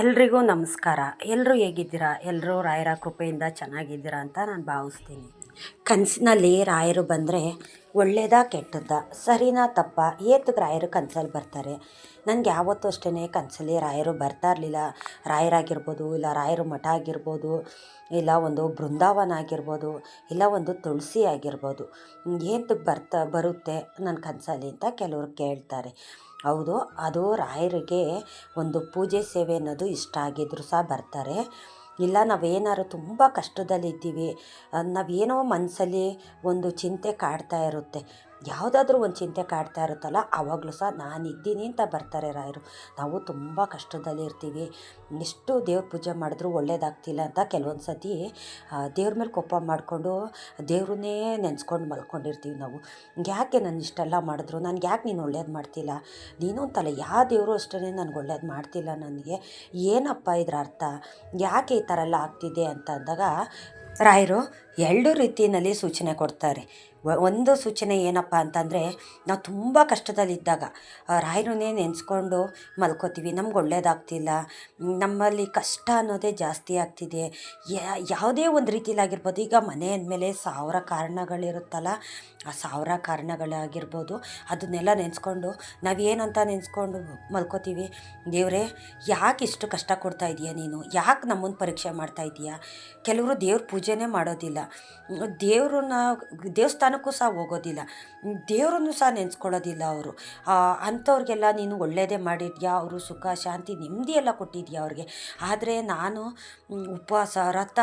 ಎಲ್ರಿಗೂ ನಮಸ್ಕಾರ. ಎಲ್ಲರೂ ಹೇಗಿದ್ದೀರಾ? ಎಲ್ಲರೂ ರಾಯರ ಕೃಪೆಯಿಂದ ಚೆನ್ನಾಗಿದ್ದೀರಾ ಅಂತ ನಾನು ಭಾವಿಸ್ತೀನಿ. ಕನಸಿನಲ್ಲಿ ರಾಯರು ಬಂದರೆ ಒಳ್ಳೇದಾ ಕೆಟ್ಟದ್ದ? ಸರಿನಾ ತಪ್ಪ? ಏತಕ್ಕೆ ರಾಯರು ಕನಸಲ್ಲಿ ಬರ್ತಾರೆ? ನನಗೆ ಯಾವತ್ತೂ ಅಷ್ಟೇ ಕನಸಲ್ಲಿ ರಾಯರು ಬರ್ತಾ ಇರಲಿಲ್ಲ. ರಾಯರಾಗಿರ್ಬೋದು, ಇಲ್ಲ ರಾಯರು ಮಠ ಆಗಿರ್ಬೋದು, ಇಲ್ಲ ಒಂದು ಬೃಂದಾವನ ಆಗಿರ್ಬೋದು, ಇಲ್ಲ ಒಂದು ತುಳಸಿ ಆಗಿರ್ಬೋದು. ಏತಕ್ಕೆ ಬರ್ತಾ ಬರುತ್ತೆ ನನ್ನ ಕನಸಲ್ಲಿ ಅಂತ ಕೆಲವರು ಕೇಳ್ತಾರೆ. ಹೌದು, ಅದು ರಾಯರಿಗೆ ಒಂದು ಪೂಜೆ ಸೇವೆ ಅನ್ನೋದು ಇಷ್ಟ ಆಗಿದ್ದರೂ ಸಹ ಬರ್ತಾರೆ. ಇಲ್ಲ, ನಾವೇನಾದ್ರು ತುಂಬ ಕಷ್ಟದಲ್ಲಿದ್ದೀವಿ, ನಾವೇನೋ ಮನಸ್ಸಲ್ಲಿ ಒಂದು ಚಿಂತೆ ಕಾಡ್ತಾ ಇರುತ್ತೆ. ಯಾವುದಾದ್ರೂ ಒಂದು ಚಿಂತೆ ಕಾಡ್ತಾ ಇರುತ್ತಲ್ಲ ಆವಾಗಲೂ ಸಹ ನಾನು ಇದ್ದೀನಿ ಅಂತ ಬರ್ತಾರೆ ರಾಯರು. ನಾವು ತುಂಬ ಕಷ್ಟದಲ್ಲಿ ಇರ್ತೀವಿ. ಎಷ್ಟು ದೇವ್ರ ಪೂಜೆ ಮಾಡಿದ್ರೂ ಒಳ್ಳೇದಾಗ್ತಿಲ್ಲ ಅಂತ ಕೆಲವೊಂದು ಸತಿ ದೇವ್ರ ಮೇಲೆ ಕೋಪ ಮಾಡಿಕೊಂಡು ದೇವ್ರನ್ನೇ ನೆನೆಸ್ಕೊಂಡು ಮಲ್ಕೊಂಡಿರ್ತೀವಿ ನಾವು. ಯಾಕೆ ನಾನು ಇಷ್ಟೆಲ್ಲ ಮಾಡಿದ್ರು? ನನಗೆ ಯಾಕೆ ನೀನು ಒಳ್ಳೇದು ಮಾಡ್ತಿಲ್ಲ? ನೀನು ಅಂತಲ್ಲ ಯಾವ ದೇವರು ಅಷ್ಟೇ ನನಗೆ ಒಳ್ಳೇದು ಮಾಡ್ತಿಲ್ಲ ನನಗೆ. ಏನಪ್ಪ ಇದ್ರ ಅರ್ಥ? ಯಾಕೆ ಈ ಥರ ಎಲ್ಲ ಆಗ್ತಿದೆ ಅಂತ ಅಂದಾಗ, ರಾಯರು ಎರಡು ರೀತಿಯಲ್ಲಿ ಸೂಚನೆ ಕೊಡ್ತಾರೆ. ಒಂದು ಸೂಚನೆ ಏನಪ್ಪ ಅಂತಂದರೆ, ನಾವು ತುಂಬ ಕಷ್ಟದಲ್ಲಿದ್ದಾಗ ರಾಯರನ್ನೇ ನೆನೆಸ್ಕೊಂಡು ಮಲ್ಕೋತೀವಿ, ನಮ್ಗೆ ಒಳ್ಳೇದಾಗ್ತಿಲ್ಲ, ನಮ್ಮಲ್ಲಿ ಕಷ್ಟ ಅನ್ನೋದೇ ಜಾಸ್ತಿ ಆಗ್ತಿದೆ ಯಾವುದೇ ಒಂದು ರೀತಿಲಾಗಿರ್ಬೋದು, ಈಗ ಮನೆ ಅಂದಮೇಲೆ ಸಾವಿರ ಕಾರಣಗಳಿರುತ್ತಲ್ಲ, ಆ ಸಾವಿರ ಕಾರಣಗಳಾಗಿರ್ಬೋದು, ಅದನ್ನೆಲ್ಲ ನೆನೆಸ್ಕೊಂಡು, ನಾವೇನಂತ ನೆನೆಸ್ಕೊಂಡು ಮಲ್ಕೋತೀವಿ, ದೇವರೇ, ಯಾಕೆ ಇಷ್ಟು ಕಷ್ಟ ಕೊಡ್ತಾ ಇದೀಯ ನೀನು? ಯಾಕೆ ನಮ್ಮನ್ನು ಪರೀಕ್ಷೆ ಮಾಡ್ತಾ ಇದೀಯ? ಕೆಲವರು ದೇವ್ರ ಪೂಜೆನೇ ಮಾಡೋದಿಲ್ಲ. ದೇವ್ರನ್ನ ದೇವಸ್ಥಾನಕ್ಕೂ ಸಹ ಹೋಗೋದಿಲ್ಲ. ದೇವ್ರನ್ನು ಸಹ ನೆನೆಸ್ಕೊಳ್ಳೋದಿಲ್ಲ ಅವರು. ಅಂಥವ್ರಿಗೆಲ್ಲ ನೀನು ಒಳ್ಳೆಯದೇ ಮಾಡಿದ್ಯಾ? ಅವರು ಸುಖ, ಶಾಂತಿ ನೆಮ್ಮದಿ ಎಲ್ಲ ಕೊಟ್ಟಿದ್ಯಾ ಅವ್ರಿಗೆ? ಆದರೆ ನಾನು ಉಪವಾಸ, ರಥ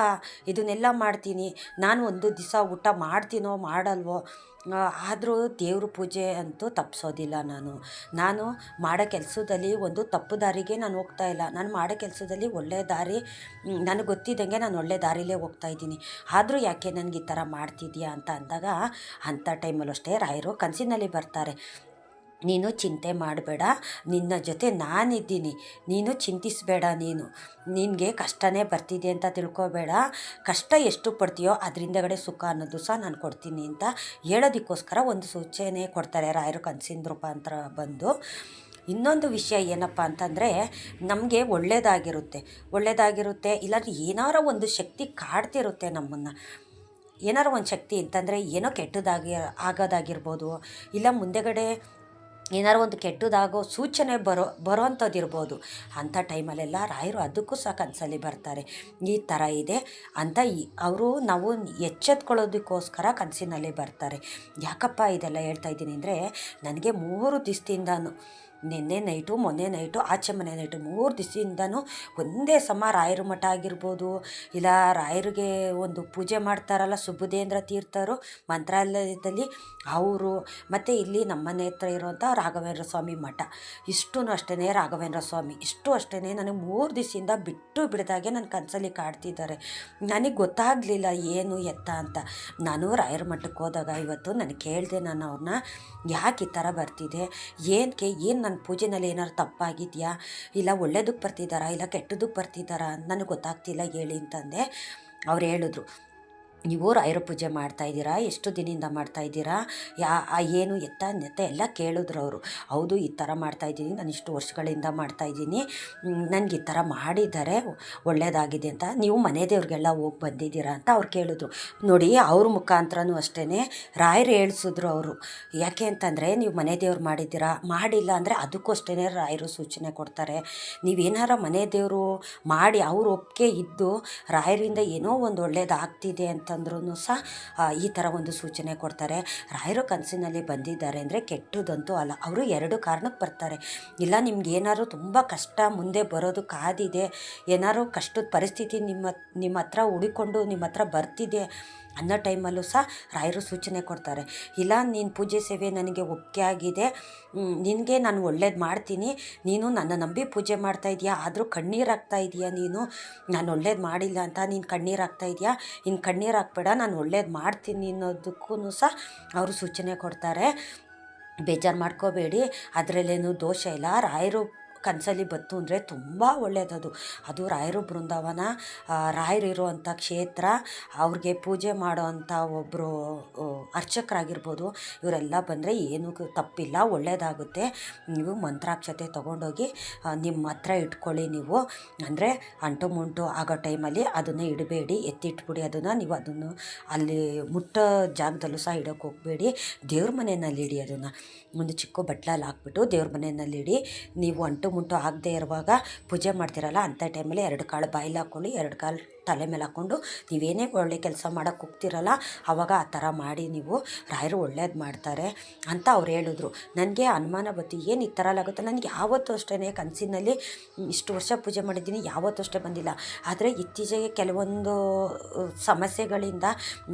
ಇದನ್ನೆಲ್ಲ ಮಾಡ್ತೀನಿ. ನಾನು ಒಂದು ದಿವಸ ಊಟ ಮಾಡ್ತೀನೋ, ಮಾಡಲ್ವೋ? ಆದರೂ ದೇವ್ರ ಪೂಜೆ ಅಂತೂ ತಪ್ಪಿಸೋದಿಲ್ಲ ನಾನು. ನಾನು ಮಾಡೋ ಕೆಲಸದಲ್ಲಿ ಒಂದು ತಪ್ಪು ದಾರಿಗೆ ನಾನು ಹೋಗ್ತಾ ಇಲ್ಲ. ನಾನು ಮಾಡೋ ಕೆಲಸದಲ್ಲಿ ಒಳ್ಳೆಯ ದಾರಿ ನನಗೆ ಗೊತ್ತಿದ್ದಂಗೆ ನಾನು ಒಳ್ಳೆ ದಾರಿಲೇ ಹೋಗ್ತಾ ಇದ್ದೀನಿ. ಆದರೂ ಯಾಕೆ ನನಗೆ ಈ ಥರ ಮಾಡ್ತಿದ್ಯಾ ಅಂತ ಅಂದಾಗ, ಅಂಥ ಟೈಮಲ್ಲೂ ಅಷ್ಟೇ ರಾಯರು ಕನಸಿನಲ್ಲಿ ಬರ್ತಾರೆ. ನೀನು ಚಿಂತೆ ಮಾಡಬೇಡ, ನಿನ್ನ ಜೊತೆ ನಾನಿದ್ದೀನಿ, ನೀನು ಚಿಂತಿಸಬೇಡ ನೀನು. ನಿನಗೆ ಕಷ್ಟನೇ ಬರ್ತಿದೆ ಅಂತ ತಿಳ್ಕೊಬೇಡ. ಕಷ್ಟ ಎಷ್ಟು ಪಡ್ತೀಯೋ ಅದರಿಂದಗಡೆ ಸುಖ ಅನ್ನೋದು ಸಹ ನಾನು ಕೊಡ್ತೀನಿ ಅಂತ ಹೇಳೋದಕ್ಕೋಸ್ಕರ ಒಂದು ಸೂಚನೆ ಕೊಡ್ತಾರೆ ರಾಯರು ಕನಸಿನ ರೂಪಾಂತರ ಬಂದು. ಇನ್ನೊಂದು ವಿಷಯ ಏನಪ್ಪ ಅಂತಂದರೆ ನಮಗೆ ಒಳ್ಳೆಯದಾಗಿರುತ್ತೆ ಒಳ್ಳೆಯದಾಗಿರುತ್ತೆ ಇಲ್ಲಾಂದ್ರೆ ಏನಾರ ಒಂದು ಶಕ್ತಿ ಕಾಡ್ತಿರುತ್ತೆ ನಮ್ಮನ್ನು. ಏನಾರ ಒಂದು ಶಕ್ತಿ ಅಂತಂದರೆ ಏನೋ ಕೆಟ್ಟದಾಗಿ ಆಗೋದಾಗಿರ್ಬೋದು, ಇಲ್ಲ ಮುಂದೆಗಡೆ ಏನಾರು ಒಂದು ಕೆಟ್ಟದಾಗೋ ಸೂಚನೆ ಬರೋ, ಬರೋವಂಥದ್ದು ಇರ್ಬೋದು. ಅಂಥ ಟೈಮಲ್ಲೆಲ್ಲ ರಾಯರು ಅದಕ್ಕೂ ಸಹ ಕನಸಲ್ಲಿ ಬರ್ತಾರೆ. ಈ ಥರ ಇದೆ ಅಂತ ಅವರು ನಾವು ಎಚ್ಚೆತ್ಕೊಳ್ಳೋದಕ್ಕೋಸ್ಕರ ಕನಸಿನಲ್ಲಿ ಬರ್ತಾರೆ. ಯಾಕಪ್ಪ ಇದೆಲ್ಲ ಹೇಳ್ತಾ ಇದ್ದೀನಿ ಅಂದರೆ, ನನಗೆ ಮೂರು ದಿವಸದಿಂದನೂ ನಿನ್ನೆ ನೈಟು, ಮೊನ್ನೆ ನೈಟು, ಆಚೆ ಮನೆ ನೈಟು ಮೂರು ದಿವಸದಿಂದನೂ ಒಂದೇ ಸಮ ರಾಯರ ಮಠ ಆಗಿರ್ಬೋದು. ಇಲ್ಲ, ರಾಯರಿಗೆ ಒಂದು ಪೂಜೆ ಮಾಡ್ತಾರಲ್ಲ, ಸುಬ್ಬುದೇಂದ್ರ ತೀರ್ಥರು ಮಂತ್ರಾಲಯದಲ್ಲಿ, ಅವರು ಮತ್ತು ಇಲ್ಲಿ ನಮ್ಮನೆ ಹತ್ರ ಇರುವಂಥ ರಾಘವೇಂದ್ರ ಸ್ವಾಮಿ ಮಠ. ಇಷ್ಟೂ ಅಷ್ಟೇ ರಾಘವೇಂದ್ರ ಸ್ವಾಮಿ. ಇಷ್ಟು ಅಷ್ಟೇ ನನಗೆ ಮೂರು ದಿವಸದಿಂದ ಬಿಟ್ಟು ಬಿಡ್ದಾಗೆ ನನ್ನ ಕನಸಲ್ಲಿ ಕಾಡ್ತಿದ್ದಾರೆ. ನನಗೆ ಗೊತ್ತಾಗಲಿಲ್ಲ ಏನು ಎತ್ತ ಅಂತ. ನಾನು ರಾಯರ ಮಠಕ್ಕೆ ಹೋದಾಗ ಇವತ್ತು ನನಗೆ ಕೇಳಿದೆ ನಾನು ಅವ್ರನ್ನ ಯಾಕೆ ಈ ಥರ ಬರ್ತಿದೆ? ಏನಕ್ಕೆ ಏನು ನನ್ನ ಪೂಜೆನಲ್ಲಿ ಏನಾದ್ರು ತಪ್ಪಾಗಿದೆಯಾ? ಇಲ್ಲ ಒಳ್ಳೇದಕ್ಕೆ ಬರ್ತಿದ್ದಾರಾ ಇಲ್ಲ ಕೆಟ್ಟದಕ್ಕೆ ಬರ್ತಿದ್ದಾರಾ ನನಗೆ ಗೊತ್ತಾಗ್ತಿಲ್ಲ ಹೇಳಿ ಅಂತಂದೆ. ಅವ್ರು ಹೇಳಿದ್ರು. ನೀವು ರಾಯರ ಪೂಜೆ ಮಾಡ್ತಾ ಇದ್ದೀರಾ? ಎಷ್ಟು ದಿನದಿಂದ ಮಾಡ್ತಾ ಇದ್ದೀರಾ? ಯಾ ಏನು ಎತ್ತ ನೆತ್ತ ಎಲ್ಲ ಕೇಳಿದ್ರು ಅವರು. ಹೌದು, ಈ ಥರ ಮಾಡ್ತಾ ಇದ್ದೀನಿ. ನಾನು ಇಷ್ಟು ವರ್ಷಗಳಿಂದ ಮಾಡ್ತಾ ಇದ್ದೀನಿ. ನನಗೆ ಈ ಥರ ಮಾಡಿದ್ದಾರೆ ಒಳ್ಳೆಯದಾಗಿದೆ ಅಂತ. ನೀವು ಮನೆ ದೇವ್ರಿಗೆಲ್ಲ ಹೋಗಿ ಬಂದಿದ್ದೀರಾ ಅಂತ ಅವ್ರು ಕೇಳಿದ್ರು. ನೋಡಿ, ಅವ್ರ ಮುಖಾಂತರನೂ ಅಷ್ಟೇ ರಾಯರು ಹೇಳ್ಸಿದ್ರು ಅವರು. ಯಾಕೆ ಅಂತಂದರೆ, ನೀವು ಮನೆ ದೇವ್ರು ಮಾಡಿದ್ದೀರಾ? ಮಾಡಿಲ್ಲ ಅಂದರೆ ಅದಕ್ಕೂ ಅಷ್ಟೇ ರಾಯರು ಸೂಚನೆ ಕೊಡ್ತಾರೆ. ನೀವೇನಾರ ಮನೆ ದೇವರು ಮಾಡಿ ಅವ್ರ ಒಪ್ಪಿಗೆ ಇದ್ದು ರಾಯರಿಂದ ಏನೋ ಒಂದು ಒಳ್ಳೆಯದಾಗ್ತಿದೆ ಆಗ್ತಿದೆ ಅಂತಂದ್ರೂ ಸಹ ಈ ಥರ ಒಂದು ಸೂಚನೆ ಕೊಡ್ತಾರೆ. ರಾಯರು ಕನಸಿನಲ್ಲಿ ಬಂದಿದ್ದಾರೆ ಅಂದರೆ ಕೆಟ್ಟದಂತೂ ಅಲ್ಲ. ಅವರು ಎರಡು ಕಾರಣಕ್ಕೆ ಬರ್ತಾರೆ. ಇಲ್ಲ, ನಿಮ್ಗೆ ಏನಾದ್ರು ತುಂಬ ಕಷ್ಟ ಮುಂದೆ ಬರೋದು ಕಾದಿದೆ, ಏನಾದ್ರು ಕಷ್ಟದ ಪರಿಸ್ಥಿತಿ ನಿಮ್ಮ ನಿಮ್ಮ ಹತ್ರ ಉಳಿಕೊಂಡು ನಿಮ್ಮ ಹತ್ರ ಬರ್ತಿದೆ ಅನ್ನೋ ಟೈಮಲ್ಲೂ ಸಹ ರಾಯರು ಸೂಚನೆ ಕೊಡ್ತಾರೆ, ಇಲ್ಲ, ನೀನು ಪೂಜೆ ಸೇವೆ ನನಗೆ ಒಪ್ಪಿಗೆ ಆಗಿದೆ. ನಿನಗೆ ನಾನು ಒಳ್ಳೇದು ಮಾಡ್ತೀನಿ. ನೀನು ನನ್ನ ನಂಬಿ ಪೂಜೆ ಮಾಡ್ತಾ ಇದೆಯಾ? ಆದರೂ ಕಣ್ಣೀರು ಹಾಕ್ತಾ ಇದೆಯಾ ನೀನು? ನಾನು ಒಳ್ಳೇದು ಮಾಡಿಲ್ಲ ಅಂತ ನೀನು ಕಣ್ಣೀರು ಹಾಕ್ತಾ ಇದೆಯಾ? ಇನ್ನು ಕಣ್ಣೀರು ಹಾಕ್ಬೇಡ, ನಾನು ಒಳ್ಳೇದು ಮಾಡ್ತೀನಿ ಅನ್ನೋದಕ್ಕೂ ಸಹ ಅವರು ಸೂಚನೆ ಕೊಡ್ತಾರೆ. ಬೇಜಾರು ಮಾಡ್ಕೋಬೇಡಿ. ಅದರಲ್ಲೇನು ದೋಷ ಇಲ್ಲ. ರಾಯರು ಕನಸಲ್ಲಿ ಬಂತು ಅಂದರೆ ತುಂಬ ಒಳ್ಳೆಯದದು ಅದು ರಾಯರು ಬೃಂದಾವನ ರಾಯರು ಇರುವಂಥ ಕ್ಷೇತ್ರ, ಅವ್ರಿಗೆ ಪೂಜೆ ಮಾಡೋವಂಥ ಒಬ್ಬರು ಅರ್ಚಕರಾಗಿರ್ಬೋದು. ಇವರೆಲ್ಲ ಬಂದರೆ ಏನು ತಪ್ಪಿಲ್ಲ ಒಳ್ಳೆಯದಾಗುತ್ತೆ ನೀವು ಮಂತ್ರಾಕ್ಷತೆ ತೊಗೊಂಡೋಗಿ ನಿಮ್ಮ ಹತ್ರ ಇಟ್ಕೊಳ್ಳಿ ನೀವು. ಅಂದರೆ ಅಂಟು ಮುಂಟು ಆಗೋ ಟೈಮಲ್ಲಿ ಅದನ್ನು ಇಡಬೇಡಿ, ಎತ್ತಿಟ್ಬಿಡಿ ಅದನ್ನು. ನೀವು ಅದನ್ನು ಅಲ್ಲಿ ಮುಟ್ಟೋ ಜಾಗದಲ್ಲೂ ಸಹ ಇಡೋಕ್ಕೆ ಹೋಗಬೇಡಿ. ದೇವ್ರ ಮನೆಯಲ್ಲಿ ಇಡಿ ಅದನ್ನು. ಒಂದು ಚಿಕ್ಕ ಬಟ್ಲಲ್ಲಿ ಹಾಕ್ಬಿಟ್ಟು ದೇವ್ರ ಮನೆಯಲ್ಲಿ ಇಡಿ ನೀವು ಅಂಟು ಮುಂಟು ಆಗದೆ ಇರುವಾಗ ಪೂಜೆ ಮಾಡ್ತಿರಲ್ಲ ಅಂಥ ಟೈಮಲ್ಲಿ ಎರಡು ಕಾಳು ಬಾಯಲ್ಲಿ ಹಾಕ್ಕೊಂಡು ಎರಡು ಕಾಲು ತಲೆ ಮೇಲೆ ಹಾಕ್ಕೊಂಡು ನೀವೇನೇ ಒಳ್ಳೆ ಕೆಲಸ ಮಾಡೋಕ್ಕೆ ಹೋಗ್ತಿರಲ್ಲ ಆವಾಗ ಆ ಥರ ಮಾಡಿ ನೀವು ರಾಯರು ಒಳ್ಳೇದು ಮಾಡ್ತಾರೆ ಅಂತ ಅವ್ರು ಹೇಳಿದ್ರು. ನನಗೆ ಅನುಮಾನ ಬತ್ತು, ಏನು ಈ ಥರ ಆಗುತ್ತೆ? ನನಗೆ ಯಾವತ್ತೂ ಅಷ್ಟೇ ಕನಸಿನಲ್ಲಿ ಇಷ್ಟು ವರ್ಷ ಪೂಜೆ ಮಾಡಿದ್ದೀನಿ, ಯಾವತ್ತೂ ಅಷ್ಟೇ ಬಂದಿಲ್ಲ. ಆದರೆ ಇತ್ತೀಚೆಗೆ ಕೆಲವೊಂದು ಸಮಸ್ಯೆಗಳಿಂದ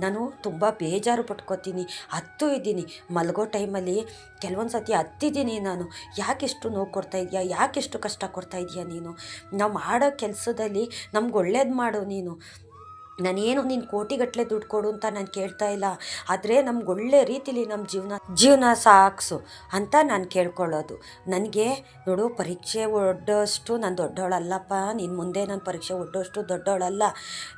ನಾನು ತುಂಬ ಬೇಜಾರು ಪಟ್ಕೋತೀನಿ, ಹತ್ತು ಇದ್ದೀನಿ. ಮಲಗೋ ಟೈಮಲ್ಲಿ ಕೆಲವೊಂದು ಸತಿ ಹತ್ತಿದ್ದೀನಿ ನಾನು. ಯಾಕೆಷ್ಟು ನೋವು ಕೊಡ್ತಾ ಇದೆಯಾ? ಯಾಕೆಷ್ಟು ಕಷ್ಟ ಕೊಡ್ತಾ ಇದೆಯಾ ನೀನು? ನಾವು ಮಾಡೋ ಕೆಲಸದಲ್ಲಿ ನಮ್ಗೆ ಒಳ್ಳೇದು ಮಾಡು ನೀನು. Україну ನಾನೇನು ನೀನು ಕೋಟಿಗಟ್ಟಲೆ ದುಡ್ಡು ಕೊಡು ಅಂತ ನಾನು ಕೇಳ್ತಾ ಇಲ್ಲ. ಆದರೆ ನಮ್ಗೆ ಒಳ್ಳೆ ರೀತಿಲಿ ನಮ್ಮ ಜೀವನ ಜೀವನ ಸಾಕ್ಸು ಅಂತ ನಾನು ಕೇಳ್ಕೊಳ್ಳೋದು. ನನಗೆ ನೋಡು ಪರೀಕ್ಷೆ ಒಡ್ಡೋಷ್ಟು ನಾನು ದೊಡ್ಡವಳಲ್ಲಪ್ಪ. ನಿನ್ನ ಮುಂದೆ ನಾನು ಪರೀಕ್ಷೆ ಒಡ್ಡೋಷ್ಟು ದೊಡ್ಡವಳಲ್ಲ.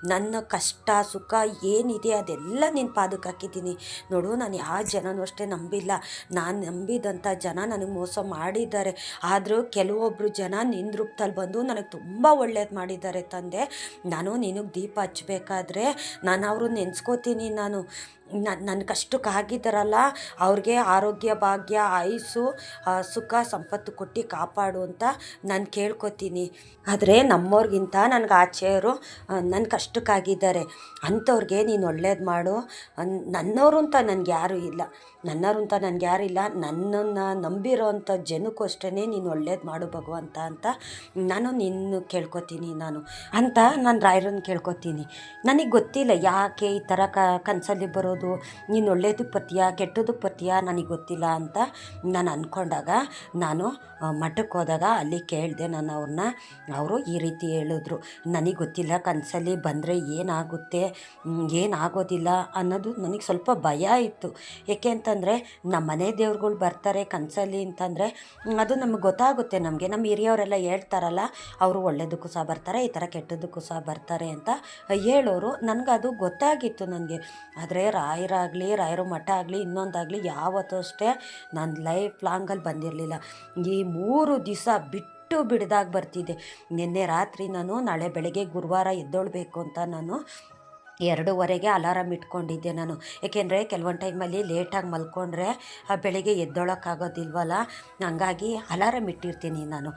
ನನ್ನ ಕಷ್ಟ, ಸುಖ ಏನಿದೆ ಅದೆಲ್ಲ ನಿನ್ನ ಪಾದಕ್ಕೆ ಹಾಕಿದ್ದೀನಿ. ನೋಡು ನಾನು ಯಾವ ಜನನೂ ಅಷ್ಟೇ ನಂಬಿಲ್ಲ. ನಾನು ನಂಬಿದಂಥ ಜನ ನನಗೆ ಮೋಸ ಮಾಡಿದ್ದಾರೆ. ಆದರೂ ಕೆಲವೊಬ್ಬರು ಜನ ನಿನ್ನ ರೂಪದಲ್ಲಿ ಬಂದು ನನಗೆ ತುಂಬ ಒಳ್ಳೇದು ಮಾಡಿದ್ದಾರೆ ತಂದೆ. ನಾನು ನಿನಗೆ ದೀಪ ಹಚ್ಬೇಕಾದ್ರೆ ನಾನು ಅವರು ನೆನೆಸ್ಕೋತೀನಿ ನಾನು. ನನ್ನ ನನ್ನ ಕಷ್ಟಕ್ಕೆ ಆಗಿದ್ದಾರಲ್ಲ ಅವ್ರಿಗೆ ಆರೋಗ್ಯ, ಭಾಗ್ಯ, ಆಯಸ್ಸು ಸುಖ, ಸಂಪತ್ತು ಕೊಟ್ಟು ಕಾಪಾಡು ಅಂತ ನಾನು ಕೇಳ್ಕೊತೀನಿ. ಆದರೆ ನಮ್ಮವ್ರಿಗಿಂತ ನನಗೆ ಆಚೆಯವರು ನನ್ನ ಕಷ್ಟಕ್ಕಾಗಿದ್ದಾರೆ. ಅಂಥವ್ರಿಗೆ ನೀನು ಒಳ್ಳೇದು ಮಾಡು. ನನ್ನವರು ಅಂತ ನನಗೆ ಯಾರೂ ಇಲ್ಲ. ನನ್ನವರು ಅಂತ ನನಗೆ ಯಾರು ಇಲ್ಲ. ನನ್ನನ್ನು ನಂಬಿರೋ ಅಂಥ ಜನಕ್ಕೂ ನೀನು ಒಳ್ಳೇದು ಮಾಡು ಭಗವಂತ ಅಂತ ನಾನು ನಿನ್ನ ಕೇಳ್ಕೊತೀನಿ ನಾನು ಅಂತ ನಾನು ರಾಯರನ್ನು ಕೇಳ್ಕೊತೀನಿ. ನನಗೆ ಗೊತ್ತಿಲ್ಲ ಯಾಕೆ ಈ ಥರ ಕನಸಲ್ಲಿ ಬರೋದು ನೀನು ಒಳ್ಳೇದಕ್ಕೆ ಬರ್ತೀಯಾ ಕೆಟ್ಟದಕ್ಕೆ ಬರ್ತೀಯಾ ನನಗೆ ಗೊತ್ತಿಲ್ಲ ಅಂತ ನಾನು ಅಂದ್ಕೊಂಡಾಗ ನಾನು ಮಠಕ್ಕೆ ಹೋದಾಗ ಅಲ್ಲಿ ಕೇಳಿದೆ ನಾನು ಅವ್ರನ್ನ ಅವರು ಈ ರೀತಿ ಹೇಳಿದ್ರು. ನನಗೆ ಗೊತ್ತಿಲ್ಲ ಕನಸಲ್ಲಿ ಬಂದರೆ ಏನಾಗುತ್ತೆ? ಏನಾಗೋದಿಲ್ಲ? ಅನ್ನೋದು ನನಗೆ ಸ್ವಲ್ಪ ಭಯ ಇತ್ತು. ಏಕೆ ಅಂತಂದರೆ ನಮ್ಮ ಮನೆ ದೇವ್ರುಗಳು ಬರ್ತಾರೆ ಕನಸಲ್ಲಿ ಅಂತಂದರೆ ಅದು ನಮಗೆ ಗೊತ್ತಾಗುತ್ತೆ ನಮಗೆ. ನಮ್ಮ ಹಿರಿಯವರೆಲ್ಲ ಹೇಳ್ತಾರಲ್ಲ, ಅವರು ಒಳ್ಳೇದಕ್ಕೂ ಸಹ ಬರ್ತಾರೆ, ಈ ಥರ ಕೆಟ್ಟದಕ್ಕೂ ಸಹ ಬರ್ತಾರೆ ಅಂತ ಹೇಳೋರು. ನನಗದು ಗೊತ್ತಾಗಿತ್ತು ನನಗೆ. ಆದರೆ ರಾಯರಾಗಲಿ ರಾಯರ ಮಠ ಆಗಲಿ, ಇನ್ನೊಂದಾಗಲಿ ಯಾವತ್ತೂ ಅಷ್ಟೇ ನಾನು ಲೈಫ್ ಲಾಂಗಲ್ಲಿ ಬಂದಿರಲಿಲ್ಲ. ಈ ಮೂರು ದಿವಸ ಬಿಟ್ಟು ಬಿಡ್ದಾಗ ಬರ್ತಿದ್ದೆ. ನಿನ್ನೆ ರಾತ್ರಿ ನಾನು ನಾಳೆ ಬೆಳಗ್ಗೆ ಗುರುವಾರ ಎದ್ದೊಳ್ಬೇಕು ಅಂತ ನಾನು ಎರಡೂವರೆಗೆ ಅಲಾರಾಮ್ ಇಟ್ಕೊಂಡಿದ್ದೆ ನಾನು. ಏಕೆಂದರೆ ಕೆಲವೊಂದು ಟೈಮಲ್ಲಿ ಲೇಟಾಗಿ ಮಲ್ಕೊಂಡ್ರೆ ಬೆಳಿಗ್ಗೆ ಎದ್ದೊಳಕ್ಕಾಗೋದಿಲ್ವಲ್ಲ? ಹಂಗಾಗಿ ಅಲಾರಾಮ್ ಇಟ್ಟಿರ್ತೀನಿ ನಾನು.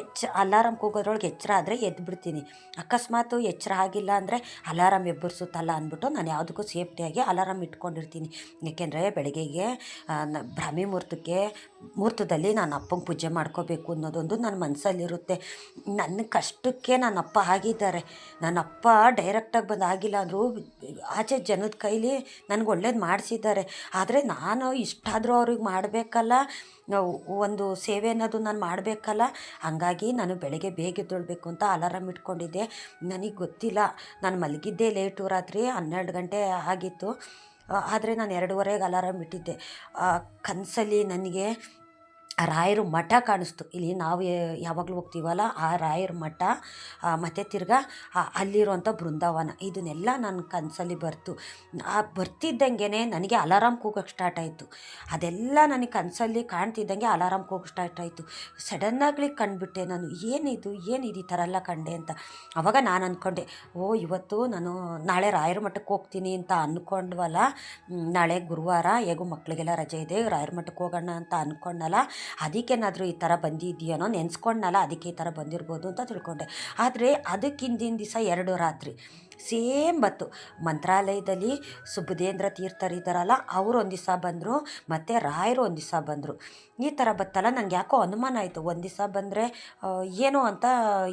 ಎಚ್ಚ ಅಲಾರಾಮ್ ಕೂಗೋದ್ರೊಳಗೆ ಎಚ್ಚರ ಆದರೆ ಎದ್ಬಿಡ್ತೀನಿ. ಅಕಸ್ಮಾತು ಎಚ್ಚರ ಆಗಿಲ್ಲ ಅಂದರೆ ಅಲಾರಾಮ್ ಎಬ್ಬರಿಸುತ್ತಲ್ಲ ಅಂದ್ಬಿಟ್ಟು ನಾನು ಯಾವುದಕ್ಕೂ ಸೇಫ್ಟಿಯಾಗಿ ಅಲಾರಾಮ್ ಇಟ್ಕೊಂಡಿರ್ತೀನಿ. ಏಕೆಂದರೆ ಬೆಳಗ್ಗೆಗೆ ಬ್ರಾಹ್ಮಿ ಮುಹೂರ್ತಕ್ಕೆ, ಮುಹೂರ್ತದಲ್ಲಿ ನಾನು ಅಪ್ಪಂಗೆ ಪೂಜೆ ಮಾಡ್ಕೋಬೇಕು ಅನ್ನೋದೊಂದು ನನ್ನ ಮನಸ್ಸಲ್ಲಿರುತ್ತೆ ನನ್ನ ಕಷ್ಟಕ್ಕೆ ನನ್ನ ಅಪ್ಪ ಆಗಿದ್ದಾರೆ. ನನ್ನ ಅಪ್ಪ ಡೈರೆಕ್ಟಾಗಿ ಬಂದು ಆಗಿಲ್ಲ ಅಂದರೂ ಆಚೆ ಜನದ ಕೈಲಿ ನನಗೆ ಒಳ್ಳೇದು ಮಾಡಿಸಿದ್ದಾರೆ. ಆದರೆ ನಾನು ಇಷ್ಟಾದರೂ ಅವ್ರಿಗೆ ಮಾಡಬೇಕಲ್ಲ ಒಂದು ಸೇವೆ ಅನ್ನೋದು ನಾನು ಮಾಡಬೇಕಲ್ಲ, ಹಂಗಾಗಿ ನಾನು ಬೆಳಗ್ಗೆ ಬೇಗ ಎದ್ದೊಳ್ಬೇಕು ಅಂತ ಅಲಾರಾಮ್ ಇಟ್ಕೊಂಡಿದ್ದೆ. ನನಗೆ ಗೊತ್ತಿಲ್ಲ, ನಾನು ಮಲಗಿದ್ದೆ ಲೇಟು, ರಾತ್ರಿ ಹನ್ನೆರಡು ಗಂಟೆ ಆಗಿತ್ತು. ಆದರೆ ನಾನು ಎರಡೂವರೆಗೆ ಅಲಾರಾಮ್ ಇಟ್ಟಿದ್ದೆ. ಕನಸಲ್ಲಿ ನನಗೆ ಆ ರಾಯರ ಮಠ ಕಾಣಿಸ್ತು. ಇಲ್ಲಿ ನಾವು ಯಾವಾಗಲೂ ಹೋಗ್ತೀವಲ್ಲ, ಆ ರಾಯರ ಮಠ ಮತ್ತು ತಿರ್ಗಾ ಅಲ್ಲಿರುವಂಥ ಬೃಂದಾವನ. ಇದನ್ನೆಲ್ಲ ನನ್ನ ಕನಸಲ್ಲಿ ಬರ್ತು. ಆ ಬರ್ತಿದ್ದಂಗೆ ನನಗೆ ಅಲಾರಾಮ್ ಕೂಗೋಕ್ಕೆ ಸ್ಟಾರ್ಟ್ ಆಯಿತು. ಅದೆಲ್ಲ ನನಗೆ ಕನಸಲ್ಲಿ ಕಾಣ್ತಿದ್ದಂಗೆ ಅಲಾರಾಮ್ ಕೂಗೋಕ್ಕೆ ಸ್ಟಾರ್ಟ್ ಆಯಿತು. ಸಡನ್ನಾಗಲಿ ಕಂಡುಬಿಟ್ಟೆ ನಾನು, ಏನಿದು ಏನಿದು ಈ ಥರ ಎಲ್ಲ ಕಂಡೆ ಅಂತ. ಅವಾಗ ನಾನು ಅಂದ್ಕೊಂಡೆ ಓ, ಇವತ್ತು ನಾನು ನಾಳೆ ರಾಯರ ಮಠಕ್ಕೆ ಹೋಗ್ತೀನಿ ಅಂತ ಅಂದ್ಕೊಂಡ್ವಲ್ಲ ನಾಳೆ ಗುರುವಾರ ಹೇಗೂ ಮಕ್ಕಳಿಗೆಲ್ಲ ರಜೆ ಇದೆ, ರಾಯರ ಮಠಕ್ಕೆ ಹೋಗೋಣ ಅಂತ ಅಂದ್ಕೊಂಡಲ್ಲ ಅದಕ್ಕೇನಾದರೂ ಈ ಥರ ಬಂದಿದೆಯೋನೋ ನೆನೆಸ್ಕೊಂಡ್ನಲ್ಲ, ಅದಕ್ಕೆ ಈ ಥರ ಬಂದಿರ್ಬೋದು ಅಂತ ತಿಳ್ಕೊಂಡೆ. ಆದರೆ ಅದಕ್ಕಿಂದಿನ ದಿವಸ ಎರಡು ರಾತ್ರಿ. ಸೇಮ್ ಬತ್ತು ಮಂತ್ರಾಲಯದಲ್ಲಿ ಸುಬುಧೇಂದ್ರ ತೀರ್ಥರಿದ್ದಾರಲ್ಲ ಅವರು ಒಂದು ದಿವಸ ಬಂದರು, ಮತ್ತು ರಾಯರು ಒಂದು ದಿವಸ ಬಂದರು. ಈ ಥರ ಬತ್ತಲ್ಲ ನನಗೆ ಯಾಕೋ ಅನುಮಾನ ಆಯಿತು. ಒಂದು ದಿವಸ ಬಂದರೆ ಏನೋ ಅಂತ,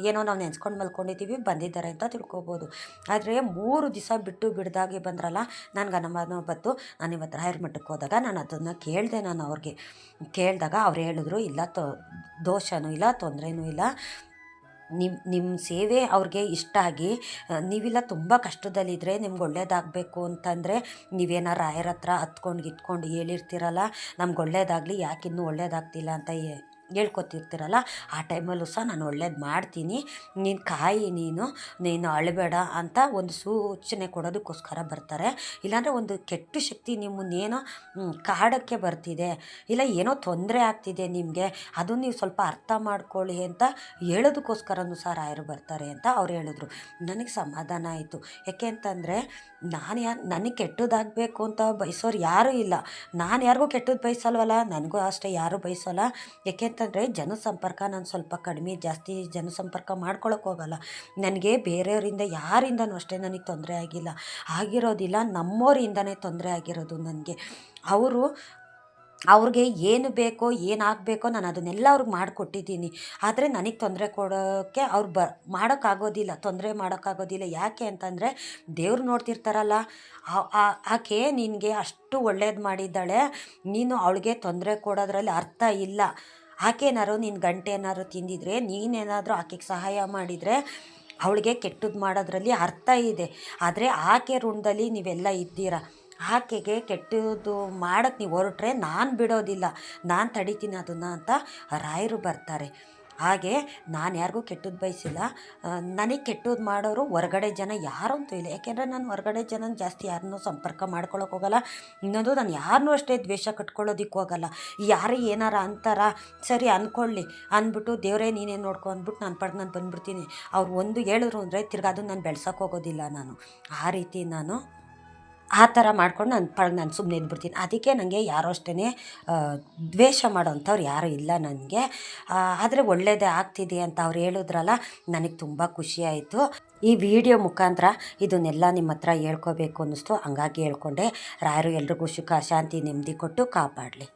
ಏನೋ ನಾವು ನೆನ್ಸ್ಕೊಂಡು ಮಲ್ಕೊಂಡಿದ್ದೀವಿ ಬಂದಿದ್ದಾರೆ ಅಂತ ತಿಳ್ಕೊಬೋದು. ಆದರೆ ಮೂರು ದಿವಸ ಬಿಟ್ಟು ಬಿಡ್ದಾಗಿ ಬಂದ್ರಲ್ಲ, ನನಗೆ ಅನುಮಾನ ಬತ್ತು ನಾನು ಇವತ್ತು ರಾಯರ ಮಠಕ್ಕೆ ಹೋದಾಗ ನಾನು ಅದನ್ನು ಕೇಳಿದೆ ನಾನು ಅವ್ರಿಗೆ. ಕೇಳಿದಾಗ ಅವ್ರು ಹೇಳಿದ್ರು, ಇಲ್ಲ ತೊ, ದೋಷನೂ ಇಲ್ಲ, ತೊಂದರೆನೂ ಇಲ್ಲ. ನಿಮ್ಮ ನಿಮ್ಮ ಸೇವೆ ಅವ್ರಿಗೆ ಇಷ್ಟ ಆಗಿ ನೀವೆಲ್ಲ ತುಂಬ ಕಷ್ಟದಲ್ಲಿದ್ದರೆ ನಿಮ್ಗೆ ಒಳ್ಳೇದಾಗಬೇಕು ಅಂತಂದರೆ ನೀವೇನಾರು ರಾಯರ ಹತ್ರ ಹತ್ಕೊಂಡು ಗಿತ್ಕೊಂಡು ಹೇಳಿರ್ತೀರಲ್ಲ, ನಮ್ಗೆ ಒಳ್ಳೇದಾಗಲಿ ಯಾಕೆ ಇನ್ನೂ ಒಳ್ಳೇದಾಗ್ತಿಲ್ಲ ಅಂತ ಹೇಳ್ಕೊತಿರ್ತೀರಲ್ಲ, ಆ ಟೈಮಲ್ಲೂ ಸಹ ನಾನು ಒಳ್ಳೇದು ಮಾಡ್ತೀನಿ. ನೀನು ಕಾಯಿ ನೀನು ನೀನು ಅಳಬೇಡ ಅಂತ ಒಂದು ಸೂಚನೆ ಕೊಡೋದಕ್ಕೋಸ್ಕರ ಬರ್ತಾರೆ. ಇಲ್ಲಾಂದರೆ ಒಂದು ಕೆಟ್ಟ ಶಕ್ತಿ ನಿಮ್ಮನ್ನೇನೋ ಕಾಡೋಕ್ಕೆ ಬರ್ತಿದೆ. ಇಲ್ಲ, ಏನೋ ತೊಂದರೆ ಆಗ್ತಿದೆ ನಿಮಗೆ, ಅದನ್ನು ನೀವು ಸ್ವಲ್ಪ ಅರ್ಥ ಮಾಡ್ಕೊಳ್ಳಿ ಅಂತ ಹೇಳೋದಕ್ಕೋಸ್ಕರನೂ ಸಹ ರಾಯರು ಬರ್ತಾರೆ ಅಂತ ಅವ್ರು ಹೇಳಿದ್ರು. ನನಗೆ ಸಮಾಧಾನ ಆಯಿತು. ಯಾಕೆ ಅಂತಂದರೆ ನಾನು ಯಾ, ನನಗೆ ಕೆಟ್ಟದಾಗಬೇಕು ಅಂತ ಬಯಸೋರು ಯಾರೂ ಇಲ್ಲ. ನಾನು ಯಾರಿಗೂ ಕೆಟ್ಟದ್ದು ಬಯಸಲ್ವಲ್ಲ? ನನಗೂ ಅಷ್ಟೇ ಯಾರೂ ಬಯಸೋಲ್ಲ. ಯಾಕೆ ಅಂತಂದರೆ ಜನಸಂಪರ್ಕ ನಾನು ಸ್ವಲ್ಪ ಕಡಿಮೆ, ಜಾಸ್ತಿ ಜನಸಂಪರ್ಕ ಮಾಡ್ಕೊಳಕ್ಕೆ ಹೋಗಲ್ಲ. ನನಗೆ ಬೇರೆಯವರಿಂದ ಯಾರಿಂದನೂ ಅಷ್ಟೇ ನನಗೆ ತೊಂದರೆ ಆಗಿಲ್ಲ. ಆಗಿರೋದಿಲ್ಲ, ನಮ್ಮೋರಿಂದನೇ ತೊಂದರೆ ಆಗಿರೋದು ನನಗೆ. ಅವರು ಅವ್ರಿಗೆ ಏನು ಬೇಕೋ ಏನಾಗಬೇಕೋ ನಾನು ಅದನ್ನೆಲ್ಲ ಅವ್ರಿಗೆ ಮಾಡಿಕೊಟ್ಟಿದ್ದೀನಿ. ಆದರೆ ನನಗೆ ತೊಂದರೆ ಕೊಡೋಕ್ಕೆ ಅವ್ರು ಬ, ಮಾಡೋಕ್ಕಾಗೋದಿಲ್ಲ, ತೊಂದರೆ ಮಾಡೋಕ್ಕಾಗೋದಿಲ್ಲ. ಯಾಕೆ ಅಂತಂದರೆ ದೇವ್ರು ನೋಡ್ತಿರ್ತಾರಲ್ಲ ಆಕೆ ನಿನಗೆ ಅಷ್ಟು ಒಳ್ಳೇದು ಮಾಡಿದ್ದಾಳೆ, ನೀನು ಅವಳಿಗೆ ತೊಂದರೆ ಕೊಡೋದ್ರಲ್ಲಿ ಅರ್ಥ ಇಲ್ಲ. ಆಕೆ ಏನಾರು ನಿನ್ನ ಗಂಟೆ ಏನಾದ್ರು ತಿಂದಿದ್ರೆ, ನೀನೇನಾದರೂ ಆಕೆಗೆ ಸಹಾಯ ಮಾಡಿದರೆ ಅವಳಿಗೆ ಕೆಟ್ಟದ್ದು ಮಾಡೋದ್ರಲ್ಲಿ ಅರ್ಥ ಇದೆ. ಆದರೆ ಆಕೆ ಋಣದಲ್ಲಿ ನೀವೆಲ್ಲ ಇದ್ದೀರ? ಆಕೆಗೆ ಕೆಟ್ಟದ್ದು ಮಾಡೋಕ್ಕೆ ನೀವು ಹೊರಟ್ರೆ ನಾನು ಬಿಡೋದಿಲ್ಲ. ನಾನು ತಡಿತೀನಿ ಅದನ್ನು ಅಂತ ರಾಯರು ಬರ್ತಾರೆ. ಹಾಗೆ ನಾನು ಯಾರಿಗೂ ಕೆಟ್ಟದ್ದು ಬಯಸಿಲ್ಲ. ನನಗೆ ಕೆಟ್ಟದ್ದು ಮಾಡೋರು ಹೊರಗಡೆ ಜನ ಯಾರಂತೂ ಇಲ್ಲ. ಯಾಕೆಂದರೆ ನಾನು ಹೊರಗಡೆ ಜನ ಜಾಸ್ತಿ ಯಾರನ್ನೂ ಸಂಪರ್ಕ ಮಾಡ್ಕೊಳಕ್ಕೆ ಹೋಗಲ್ಲ. ಇನ್ನೊಂದು ನಾನು ಯಾರನ್ನೂ ಅಷ್ಟೇ ದ್ವೇಷ ಕಟ್ಕೊಳ್ಳೋದಕ್ಕೆ ಹೋಗಲ್ಲ. ಯಾರು ಏನಾರ ಅಂತಾರ, ಸರಿ ಅಂದ್ಕೊಳ್ಳಿ ಅಂದ್ಬಿಟ್ಟು ದೇವರೇ ನೀನೇ ನೋಡ್ಕೊ, ಅಂದ್ಬಿಟ್ಟು ನಾನು ಪಡೆದು ನಾನು ಬಂದ್ಬಿಡ್ತೀನಿ. ಅವ್ರು ಒಂದು ಹೇಳಿದ್ರು ಅಂದರೆ ತಿರ್ಗಿ ಅದು ನಾನು ಬೆಳ್ಸೋಕೆ ಹೋಗೋದಿಲ್ಲ ನಾನು. ಆ ರೀತಿ ನಾನು ಆ ಥರ ಮಾಡ್ಕೊಂಡು ನಾನು ಪ ನಾನು ಸುಮ್ಮನೆ ಇದ್ಬಿಡ್ತೀನಿ. ಅದಕ್ಕೆ ನನಗೆ ಯಾರೋ ಅಷ್ಟೇ ದ್ವೇಷ ಮಾಡೋವಂಥವ್ರು ಯಾರೂ ಇಲ್ಲ ನನಗೆ. ಆದರೆ ಒಳ್ಳೆಯದೇ ಆಗ್ತಿದೆ ಅಂತ ಅವ್ರು ಹೇಳಿದ್ರಲ್ಲ, ನನಗೆ ತುಂಬ ಖುಷಿ ಆಯಿತು. ಈ ವಿಡಿಯೋ ಮುಖಾಂತರ ಇದನ್ನೆಲ್ಲ ನಿಮ್ಮ ಹತ್ರ ಹೇಳ್ಕೋಬೇಕು ಅನ್ನಿಸ್ತು. ಹಂಗಾಗಿ ಹೇಳ್ಕೊಂಡೆ. ರಾಯರು ಎಲ್ರಿಗೂ ಸುಖ, ಶಾಂತಿ, ನೆಮ್ಮದಿ ಕೊಟ್ಟು ಕಾಪಾಡಲಿ.